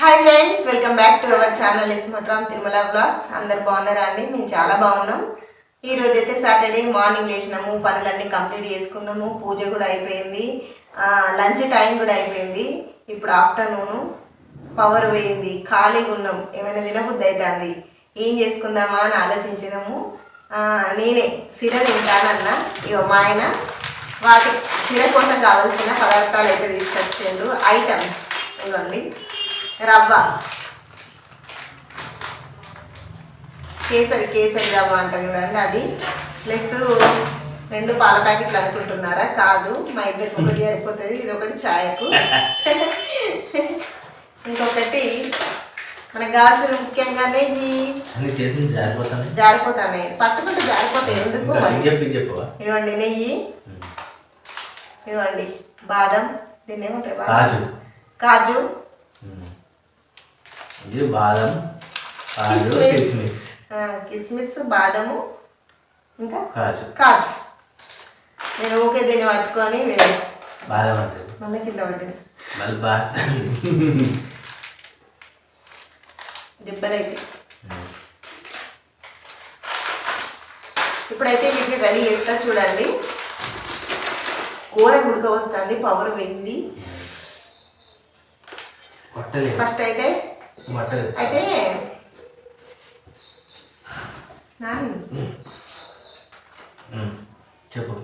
Hi friends welcome back to our channel ఇస్మట్రామ్ Tirumala blogs అందరు బాగున్నారా అండి? మేము చాలా బాగున్నాం. ఈరోజు అయితే సాటర్డే మార్నింగ్ లేచినాము పనులన్నీ కంప్లీట్ చేసుకున్నాము పూజ కూడా అయిపోయింది లంచ్ టైం కూడా అయిపోయింది. ఇప్పుడు ఆఫ్టర్నూను పవర్ పోయింది ఖాళీగా ఉన్నాం ఏమైనా తినబుద్ధి అవుతుంది ఏం చేసుకుందామా అని ఆలోచించినాము. నేనే సిర తింటానన్నా ఇగో మా ఆయన వాటి సిర కోసం కావాల్సిన పదార్థాలు అయితే తీసుకొచ్చిండు ఐటమ్స్ ఇవ్వండి. రవ్వ. కేసరి కేసరి రవ్వ అంటాం చూడండి అది. ప్లస్ రెండు పాల ప్యాకెట్లు అనుకుంటున్నారా? కాదు మా ఇద్దరికి ఒకటి అయిపోతుంది ఇది ఒకటి ఛాయకు. ఇంకొకటి మనకు కావాల్సిన ముఖ్యంగా నెయ్యి అన్ని చేతి నుంచి జారిపోతాను. జారిపోతాయి పట్టుకుంటే జారిపోతాయి ఎందుకు? మరి. చెప్పి చెప్పవా ఇవ్వండి నెయ్యి. ఇవ్వండి బాదం. దీన్ని ఏమంటారు? కాజు. కాజు. ఇది బాదం కాజు కిస్మిస్. కిస్మిస్. బాదము ఇంకా కాజు. కాజు. నేను ఓకే దీన్ని పట్టుకొని బాదం అంటే? మళ్ళీ కింద పట్టింది మళ్ళీ బాగా దెబ్బలైతే. ఇప్పుడైతే వీటిని రెడీ చేస్తా చూడండి. కూర ఉడక వస్తుంది పవర్ కొట్టలేదు. ఫస్ట్ అయితే అయితే. చెప్పు.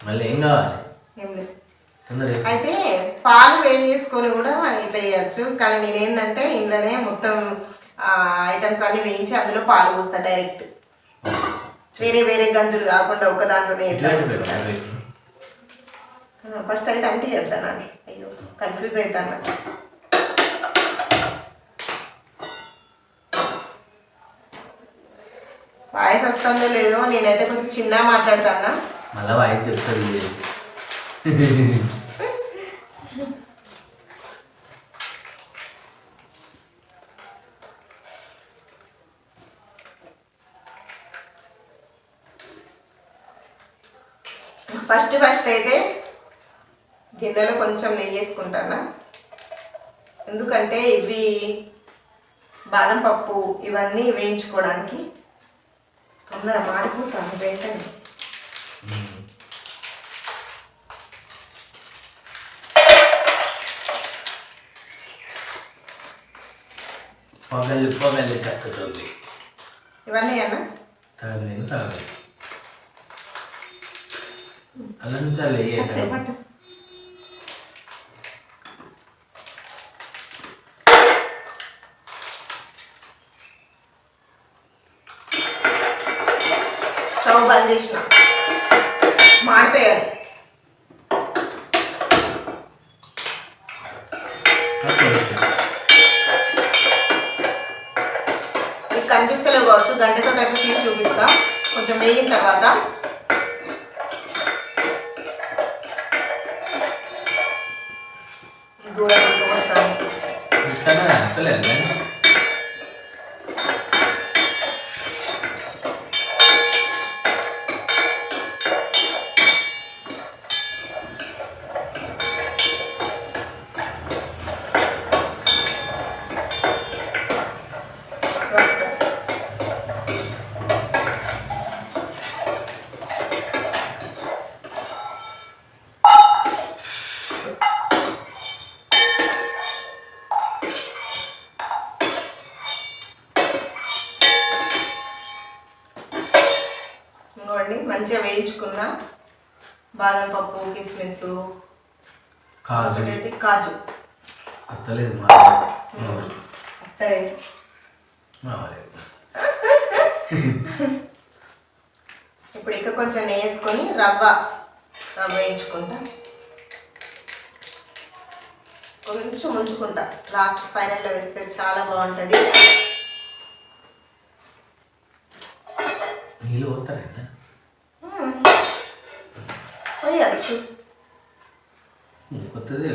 మళ్ళీ ఏం కావాలి. అయితే పాలు వేడి చేసుకొని కూడా ఇట్లా చేయొచ్చు. కానీ నేను ఏంటంటే ఇంట్లోనే మొత్తం ఐటమ్స్ అన్ని వేయించి అందులో పాలు పోస్తా డైరెక్ట్. వేరే వేరే గంజులు కాకుండా ఒక దాంట్లోనే ఇట్లా ఇటు పెట్టు, అటు పెట్టు. ఫస్ట్ అయితే అంటే చేద్దాను అయ్యో కన్ఫ్యూజ్ అవుతాను వాయిస్ వస్తుందో లేదో నేనైతే కొంచెం చిన్న మాట్లాడతానా మళ్ళా వాయిస్ చెప్తుంది ఫస్ట్ ఫస్ట్ అయితే గిన్నెలో కొంచెం నెయ్యి వేసుకుంటానా? ఎందుకంటే ఇవి బాదం పప్పు ఇవన్నీ వేయించుకోవడానికి తొందర మాడిపోతాను వెంటనే పొగలు పొగలు కక్కుతుంది. ఇవన్నీ అన్న. అలా నుంచి అలా పట్టు, చేసిన. మాడతాయని మీకు కనిపిస్తలేవు కావచ్చు. గంటతో అయితే తీసి చూపిస్తా. కొంచెం వేగిన తర్వాత దూరం వస్తాను ఇస్తానా అసలేదు ఇంకోండి మంచిగా వేయించుకున్న బాదం పప్పు కిస్మిస్ ఒకటి కాజు. అత్తలేదు మా ఇప్పుడు ఇంకా కొంచెం వేసుకొని రవ్వ రవ్వ వేయించుకుంటా. కొంచెం ఉంచుకుంటా. లాస్ట్ ఫైనల్లో వేస్తే చాలా బాగుంటుంది. నీళ్ళు పోతారా వేయచ్చు కొత్తదే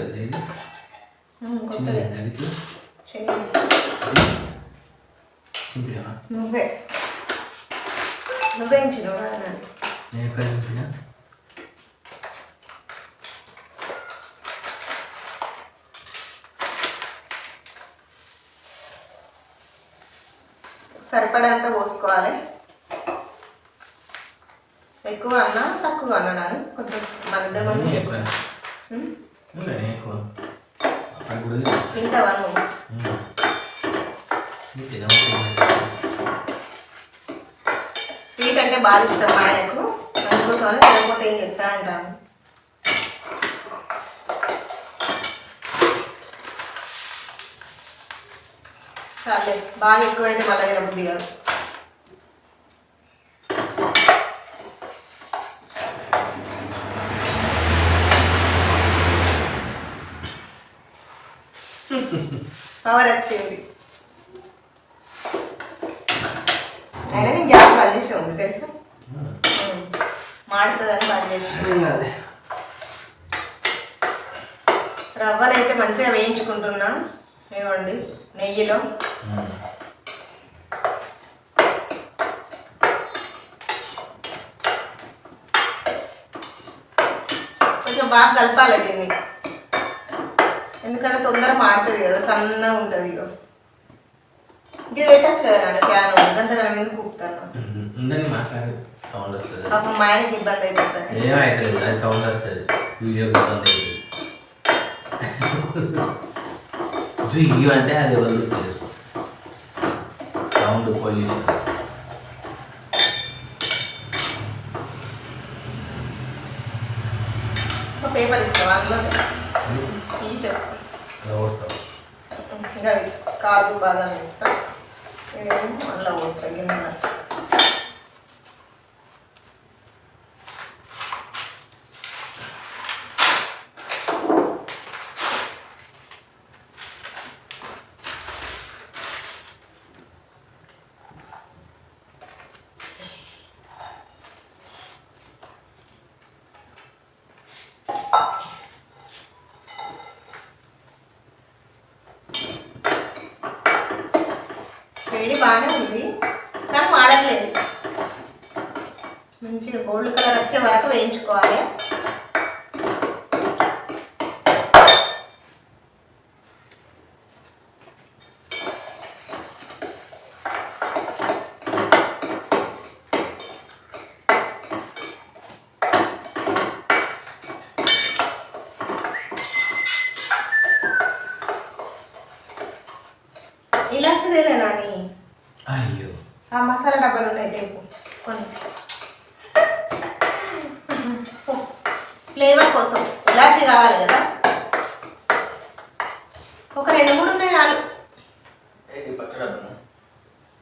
కొత్తదే. నువ్వే. నువ్వే ఇచ్చినావు కదా సరిపడేంత పోసుకోవాలి. ఎక్కువ అన్నా తక్కువ అన్నా నాను కొంచెం మన ఇద్దరు. తింటావా తినవసరం స్వీట్ అంటే బాగా ఇష్టం ఆయనకు. అందుకోసం తినకపోతే ఏం చెప్తా అంటాను. చాలే బాగా ఎక్కువైతే మళ్ళీ తినబుద్ధి కాదు. పవర్ వచ్చింది అయినా నేను గ్యాస్ బంద్ చేసి ఉంది తెలుసా? ఉమ్. మాడుతుందని బంద్ చేసి. రవ్వనైతే మంచిగా వేయించుకుంటున్నా. ఇవ్వండి నెయ్యిలో. కొంచెం బాగా కలపాలి దీన్ని. ఎందుకంటే తొందర మాడుతుంది కదా సన్నగా ఉంటుంది ఇక ఇది పెట్టచ్చు కదా నాన్న ఫ్యాన్ గంతగనం ఎందుకు కూపుతాను ఉందని మాట్లాడు. సౌండ్ వస్తుంది. పాపం మా ఆయనకి ఇబ్బంది అవుతుంది ఏమైతుంది అది సౌండ్ వస్తుంది. వీడియో ఇబ్బంది అవుతుంది ఇవి అంటే అది వదులుతుంది సౌండ్ పొల్యూషన్. పేపర్ ఇస్తావా అందులో చెప్పు ఇంకా కాజు బాదం ఇస్తా ఇవేమో అందులో పోస్తా గిన్నె వేడి బాగానే ఉంది కానీ మాడట్లేదు మంచిగా గోల్డ్ కలర్ వచ్చే వరకు వేయించుకోవాలి ఇలాంటిదేలే నాని అయ్యో. ఆ మసాలా డబ్బాలు ఉన్నాయి తెంపు. కొన్ని. ఫ్లేవర్ కోసం ఇలాచీ కావాలి కదా. ఒక రెండు మూడు ఉన్నాయి చాలు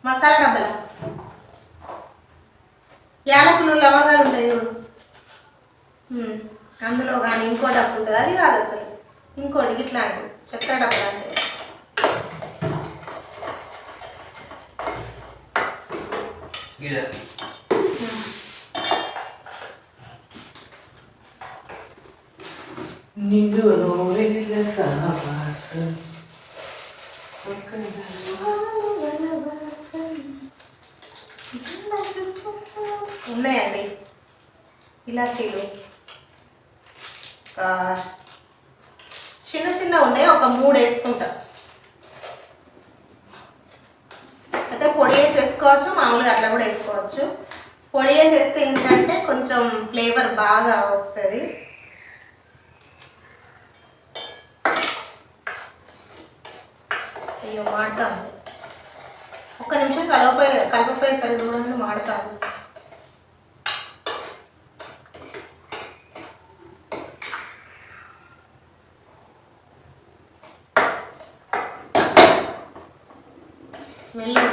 మసాలా డబ్బాలు? యాలకులు లవంగాలు ఉంటాయి అందులో కానీ ఇంకో డబ్బు ఉంటుంది. అది కాదు అసలు. ఇంకోటి ఇట్లాంటివి చక్కెర డబ్బా అంటే నిండు నూరెళ్ళ సావాసం ఉన్నాయండి. ఇలాచీలు చిన్న చిన్న ఉన్నాయి ఒక మూడు వేసుకుంటా. అయితే పొడి వేసి వేసుకోవచ్చు మామూలుగా అట్లా కూడా వేసుకోవచ్చు. పొడి వేసి వేస్తే ఏంటంటే కొంచెం ఫ్లేవర్ బాగా వస్తుంది. అయ్యో మాడతాను. ఒక్క నిమిషం కలవపోయే కలపపోయేసరికి చూడండి మాడతాను.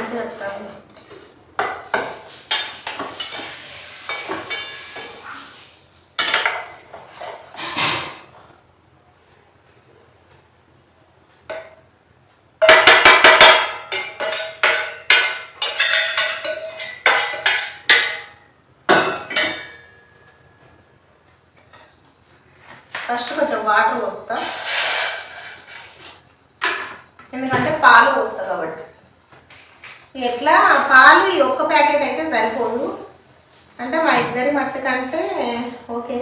స్మెల్ మంచిగా ఫస్ట్ కొంచెం వాటర్ పోస్తా. ఎందుకంటే పాలు పోస్తా కాబట్టి. ఎట్లా? పాలు ఈ ఒక్క ప్యాకెట్ అయితే సరిపోదు. అంటే మా ఇద్దరి మట్టుకంటే ఓకే.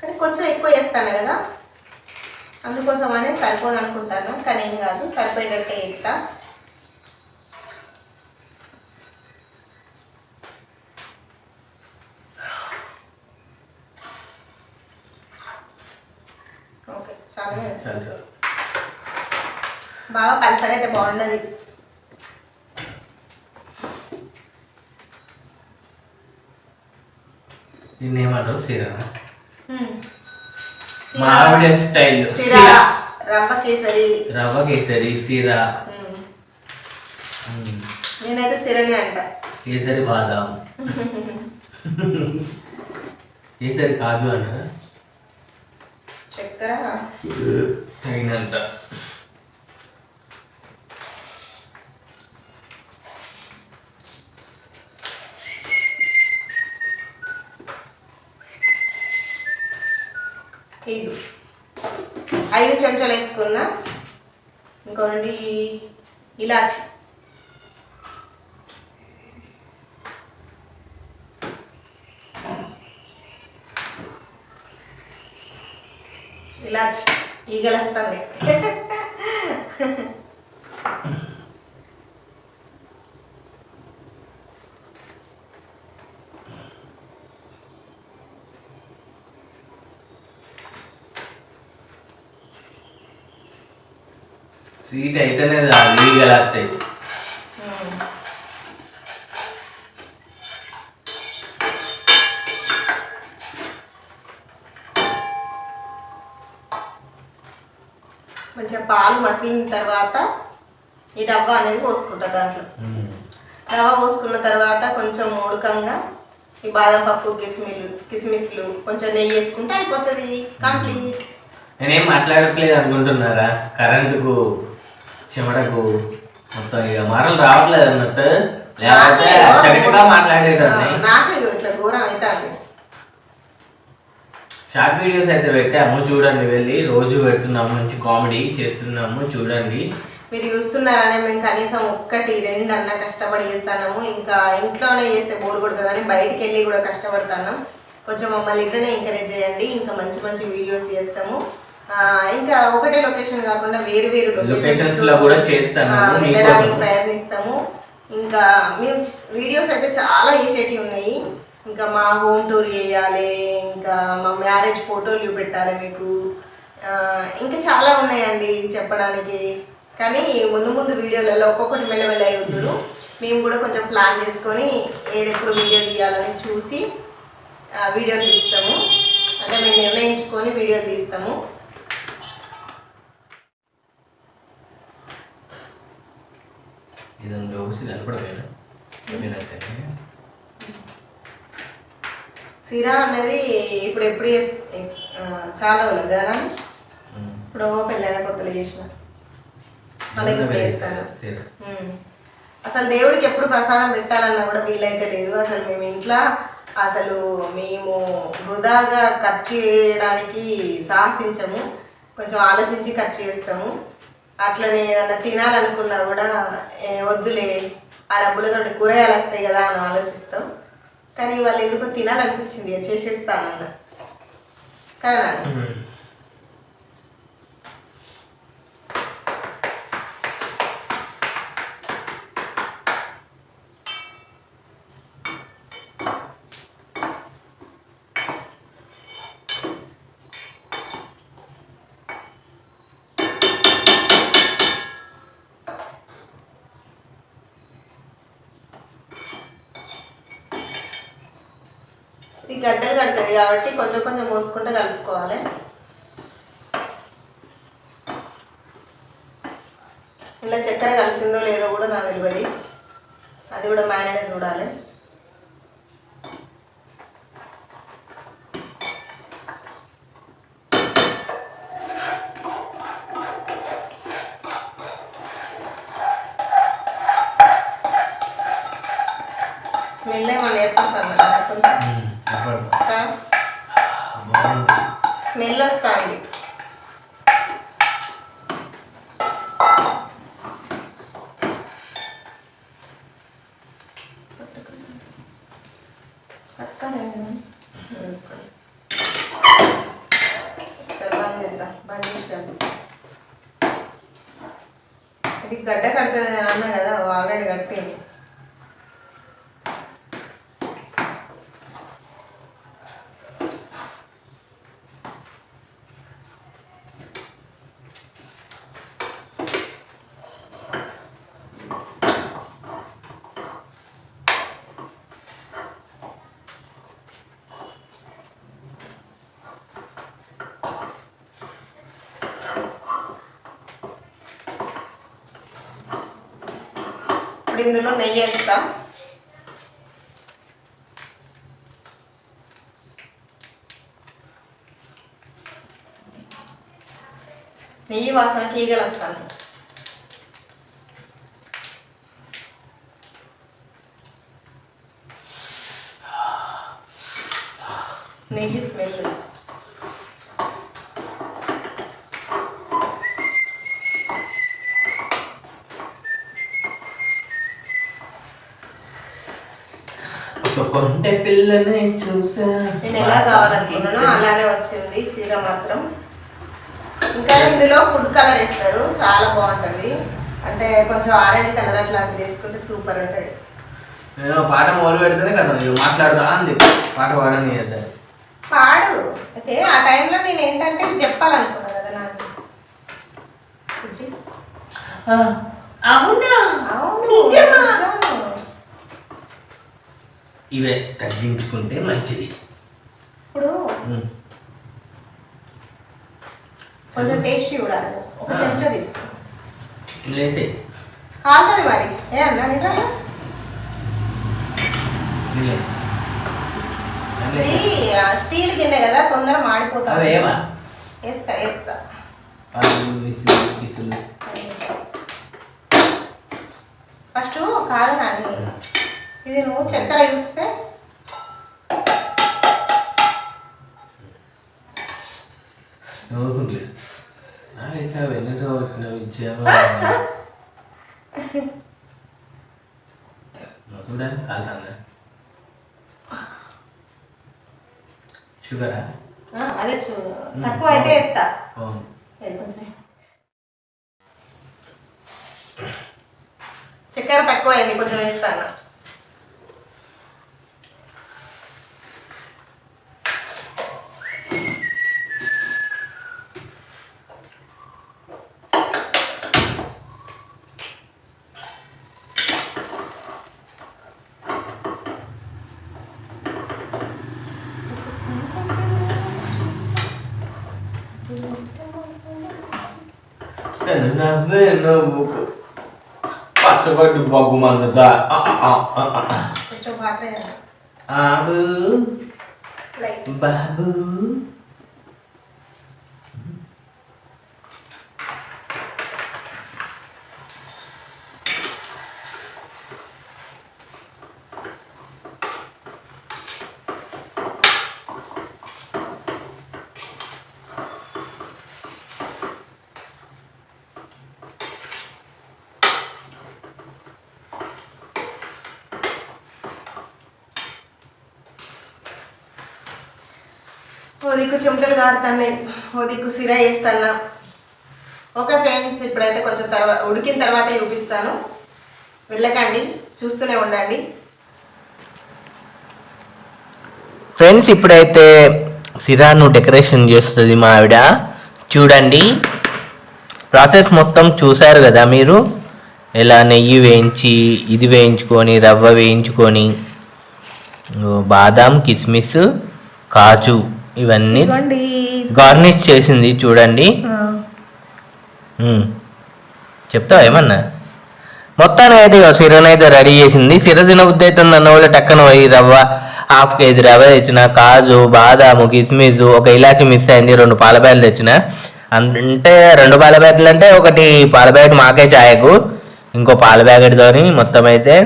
కానీ కొంచెం ఎక్కువ చేస్తాను కదా. అందుకోసం అనే సరిపోదు అనుకుంటాను. కానీ ఏం కాదు సరిపోయేటట్టే ఇస్తా ఓకే చాలా. బాగా పలసగా అయితే బాగుండదు. దీన్ని ఏమంటారు సీరనా. మామిడి స్టైల్. సిరా. రవ్వ కేసరి. రవ్వ కేసరి సీరా. నేనైతే సిరని అంట. కేసరి బాదాం. కేసరి కాజు అంటారా? చక్కెర. తగినంత ఐదు. ఐదు చెంచాలు వేసుకున్నా ఇంకోండి ఇలాచి. ఇలాచి. ఈగలేస్తుంది స్వీట్ అయితేనే చాలు ఈగలు వస్తాయి మంచిగా పాలు మసిలిన తర్వాత ఈ రవ్వ అనేది పోసుకుంటా దాంట్లో. రవ్వ పోసుకున్న తర్వాత కొంచెం ఉడకంగా ఈ బాదం పప్పు కిస్మిలు కిస్మిస్లు కొంచెం నెయ్యి వేసుకుంటే అయిపోతుంది. కంప్లీట్. నేనేం మాట్లాడట్లేదు అనుకుంటున్నారా? కరెంటుకు చెమటకు మొత్తం ఇక మరలు రావట్లేదు అన్నట్టు. లేకపోతే చక్కగా మాట్లాడేటోని నాకే ఇట్లా ఘోరం షార్ట్ వీడియోస్ అయితే పెట్టాము. చూడండి వెళ్ళి రోజు పెడుతున్నాము. మంచి కామెడీ చేస్తున్నాము. చూడండి. మీరు చూస్తున్నారనే మేము కనీసం ఒక్కటి రెండు అన్న కష్టపడి చేస్తాము ఇంకా ఇంట్లోనే చేస్తే బోర్ కొడుతుందని బయటికి వెళ్ళి కూడా కష్టపడతాను కొంచెం మమ్మల్ని ఇట్లనే ఎంకరేజ్ చేయండి. ఇంకా మంచి మంచి వీడియోస్ చేస్తాము. ఇంకా ఒకటే లొకేషన్ కాకుండా వేరు వేరు లొకేషన్స్లో కూడా మీకోసం వెళ్ళడానికి ప్రయత్నిస్తాము. ఇంకా మేము వీడియోస్ అయితే చాలా చేసేటివి ఉన్నాయి. ఇంకా మా హోమ్ టూర్ చేయాలి ఇంకా మా మ్యారేజ్ ఫోటోలు చూపెట్టాలి మీకు. ఇంకా చాలా ఉన్నాయండి చెప్పడానికి. కానీ ముందు ముందు వీడియోలలో ఒక్కొక్కటి మెల్లమెల్ల అవుతురు. మేము కూడా కొంచెం ప్లాన్ చేసుకొని ఏది ఎప్పుడు వీడియో తీయాలని చూసి వీడియోలు తీస్తాము. అంటే మేము నిర్ణయించుకొని వీడియో తీస్తాము. సిరా అనేది ఇప్పుడు ఎప్పుడు చాలా రోజులు కదా ఇప్పుడు పెళ్ళైన కొత్తలో చేసిన. చేస్తాను ఉమ్. అసలు దేవుడికి ఎప్పుడు ప్రసాదం పెట్టాలన్నా కూడా వీలైతే లేదు. అసలు మేము ఇంట్లో అసలు మేము వృధాగా ఖర్చు చేయడానికి సాహసించము. కొంచెం ఆలోచించి ఖర్చు చేస్తాము. అట్లనే ఏదన్నా తినాలనుకున్నా కూడా వద్దులే ఆ డబ్బులతోటి కూరగాయలు వస్తాయి కదా అని ఆలోచిస్తాం. కానీ వాళ్ళు ఎందుకో తినాలనిపించింది చేసేస్తానన్నా చేసేస్తానన్న. కదా నాన్న? ఇది గడ్డలు కడుతుంది కాబట్టి కొంచెం కొంచెం పోసుకుంటే కలుపుకోవాలి ఇలా చక్కెర కలిసిందో లేదో కూడా నాకు తెలియదు అది కూడా మ్యారినేట్ చూడాలి స్మెల్ ఏమన్నా ఏర్పడుతుంది నాకు కొంచెం ఇంకా స్మెల్ వస్తుంది బంద్ చేద్దాం బంద్ చేసినాం ఇది గడ్డ కడుతుంది అన్న అన్నా కదా ఆల్రెడీ కట్టింది ఇందులో నెయ్యి వేస్తా. నెయ్యి వాసనకి ఈగలు వస్తాను నెయ్యి స్మెల్ ఒక కొంటె పిల్లని చూసా. నేను ఎలా కావాలనుకున్నానో అలానే వచ్చింది సీర మాత్రం. ఇంకా ఇందులో ఫుడ్ కలర్ వేస్తారు. చాలా బాగుంటుంది. అంటే కొంచెం ఆరెంజ్ కలర్ అట్లాంటిది వేసుకుంటే సూపర్ ఉంటుంది. నేను పాట మొదలు పెడితేనే కదా ఇవి మాట్లాడుతా అంది పాట పాడని చేద్దాం పాడు. అయితే ఆ టైంలో నేను ఏంటంటే ఇది చెప్పాలనుకున్నా కదా నాకు. అవునా? అవును. నిజమా? ఇవే తగ్గించుకుంటే మంచిది. ఇప్పుడు. కొంచెం టేస్ట్ చూడాలి. ఒక. చెంచా తీసుకో. లేసే. కాలుతుంది మరి. ఏ అన్నా నిజంగా? స్టీల్ గిన్నె కదా తొందర మాడిపోతా వేస్తా వేస్తా ఫస్ట్ కాదు నాని ఇది నువ్వు చక్కెర చూస్తే వెన్నతో కాలుతుందా షుగరా? అదే చూడు తక్కువ అయితే ఎత్తా. చక్కెర తక్కువ అయింది కొంచెం వేస్తాను. na eu huko pacha kwa kitu kwa ah ah ah ah ah. a a จะจบพักเลยเหรอ abu Like babu ఓ దిక్కు చెమటలు కారుతున్నాయి ఓ దిక్కు సిరా వేస్తాను ఓకే ఫ్రెండ్స్ ఇప్పుడైతే కొంచెం తర్వాత ఉడికిన తర్వాత చూపిస్తాను. వెళ్ళకండి చూస్తూనే ఉండండి. ఫ్రెండ్స్ ఇప్పుడైతే సిరాను డెకరేషన్ చేస్తుంది మా ఆవిడ. చూడండి. ప్రాసెస్ మొత్తం చూశారు కదా మీరు? ఎలా నెయ్యి వేయించి ఇది వేయించుకొని రవ్వ వేయించుకొని. బాదాం కిస్మిస్ కాజు. ఇవన్నీ గార్నిష్ చేసింది చూడండి. చెప్తావా ఏమన్నా? మొత్తానికి అయితే ఇగో సిరనైతే రెడీ చేసింది. సిర తినబుద్ధి అవుతుంది అన్న వాళ్ళు టక్కన పోయి రవ్వ హాఫ్ కేజీ రవ్వ తెచ్చిన కాజు బాదాము కిస్మిస్ ఒక ఇలాచి మిస్ అయింది రెండు పాల ప్యాకెట్లు తెచ్చిన. అంటే రెండు పాల ప్యాకెట్లు అంటే ఒకటి పాల ప్యాకెట్ మాకే చాయకు ఇంకో పాల ప్యాకెట్తోని మొత్తం అయితే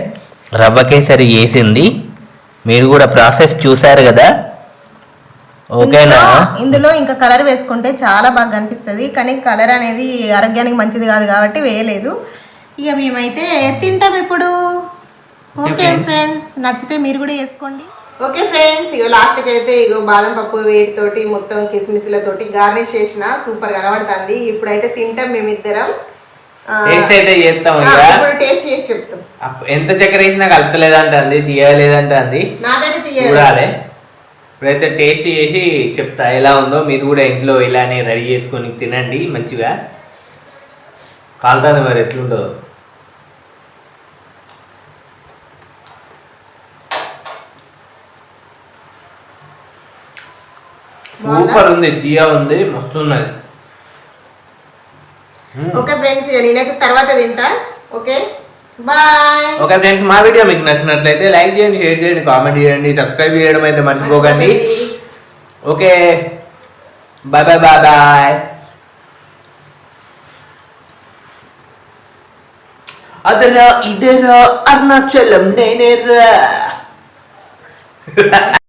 రవ్వ కేసరి వేసింది మీరు కూడా ప్రాసెస్ చూశారు కదా? ఓకేనా ఇందులో- ఇంకా కలర్ వేసుకుంటే చాలా బాగా కనిపిస్తుంది. కానీ కలర్ అనేది ఆరోగ్యానికి మంచిది కాదు కాబట్టి వేయలేదు. ఇక మేమైతే తింటాం ఇప్పుడు. Okay friends. నచ్చితే మీరు కూడా వేసుకోండి. ఓకే ఫ్రెండ్స్ ఇగో లాస్ట్కి అయితే ఇగో బాదం పప్పు వేడితోటి మొత్తం కిస్మిస్లతోటి గార్నిష్ చేసిన. సూపర్ కనబడుతుంది. ఇప్పుడైతే తింటాం మేమిద్దరం. ఆ, టేస్ట్ అయితే చేస్తాం ఇప్పుడు టేస్ట్ చేసి చెప్తాం. ఎంత చక్కెర వేసినా కలపలేదంటుంది తీయలేదంటుంది. నాకైతే తీయాలి చూడాలి. ఇప్పుడైతే టేస్ట్ చేసి చెప్తా ఎలా ఉందో మీరు కూడా ఇంట్లో ఇలానే రెడీ చేసుకొని తినండి మంచిగా. కాలుతుంది మరి ఎట్లుండో సూపర్ ఉంది తీయ ఉంది మస్తు ఉన్నది. ఓకే ఫ్రెండ్స్ ఇక నేనైతే తర్వాత తింటా ఓకే? బాయ్ ఓకే ఫ్రెండ్స్ మా వీడియో మీకు నచ్చినట్లయితే లైక్ చేయండి షేర్ చేయండి కామెంట్ చేయండి సబ్స్క్రైబ్ చేయడం అయితే మర్చిపోకండి. Okay bye bye bye bye అదరా ఇదరా అరుణాచలం నేనేరా.